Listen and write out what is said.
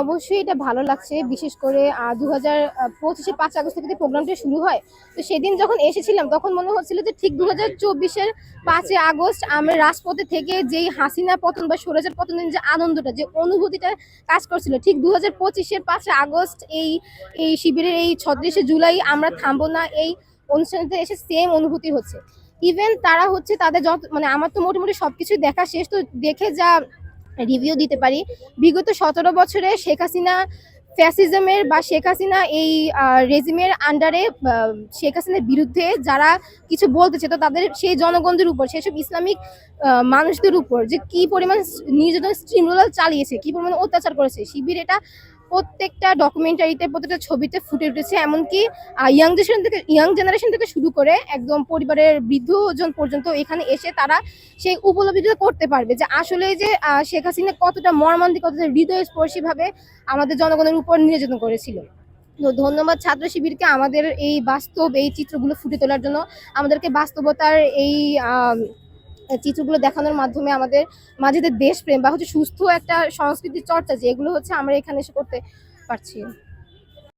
অবশ্যই এটা ভালো লাগছে, বিশেষ করে দু হাজার পঁচিশে পাঁচ আগস্ট থেকে প্রোগ্রামটা শুরু হয়, তো সেদিন যখন এসেছিলাম, তখন মনে হচ্ছিল যে ঠিক দু হাজার চব্বিশের পাঁচই আগস্ট আমরা রাজপথে থেকে যেই হাসিনা পতন বা স্বরাজের পতনের যে আনন্দটা, যে অনুভূতিটা কাজ করছিল, ঠিক দু হাজার পঁচিশের পাঁচই আগস্ট এই এই শিবিরের এই ছত্রিশে জুলাই আমরা থামবো না, এই অনুষ্ঠানতে এসে সেম অনুভূতি হচ্ছে। ইভেন তারা হচ্ছে তাদের যত মানে আমার তো মোটামুটি সবকিছু দেখা শেষ, তো দেখে যা রিভিউ দিতে পারি। বিগত সতেরো বছরে শেখ হাসিনা ফ্যাসিজমের বা শেখ হাসিনা এই রেজিমের আন্ডারে শেখ হাসিনার বিরুদ্ধে যারা কিছু বলতেছে তো তাদের সেই জনগণদের উপর, সেসব ইসলামিক মানুষদের উপর যে কি পরিমাণ নির্যাতন স্ট্রিমরোলাল চালিয়েছে, কি পরিমাণ অত্যাচার করেছে, শিবির এটা প্রত্যেকটা ডকুমেন্টারিতে প্রত্যেকটা ছবিতে ফুটে উঠেছে। এমনকি ইয়াং জেনারেশন থেকে ইয়াং জেনারেশন থেকে শুরু করে একদম পরিবারের বৃদ্ধজন পর্যন্ত এখানে এসে তারা সেই উপলব্ধিটা করতে পারবে যে আসলে যে শেখ হাসিনা কতটা মর্মান্তিক, কতটা হৃদয়স্পর্শীভাবে আমাদের জনগণের উপর নির্যাতন করেছিল। তো ধন্যবাদ ছাত্র শিবিরকে আমাদের এই বাস্তব, এই চিত্রগুলো ফুটে তোলার জন্য। আমাদেরকে বাস্তবতার এই চিত্রগুলো দেখানোর মাধ্যমে আমাদের মাঝেদের দেশপ্রেম বা হচ্ছে সুস্থ একটা সংস্কৃতির চর্চা যে এগুলো হচ্ছে আমরা এখানে এসে করতে পারছি।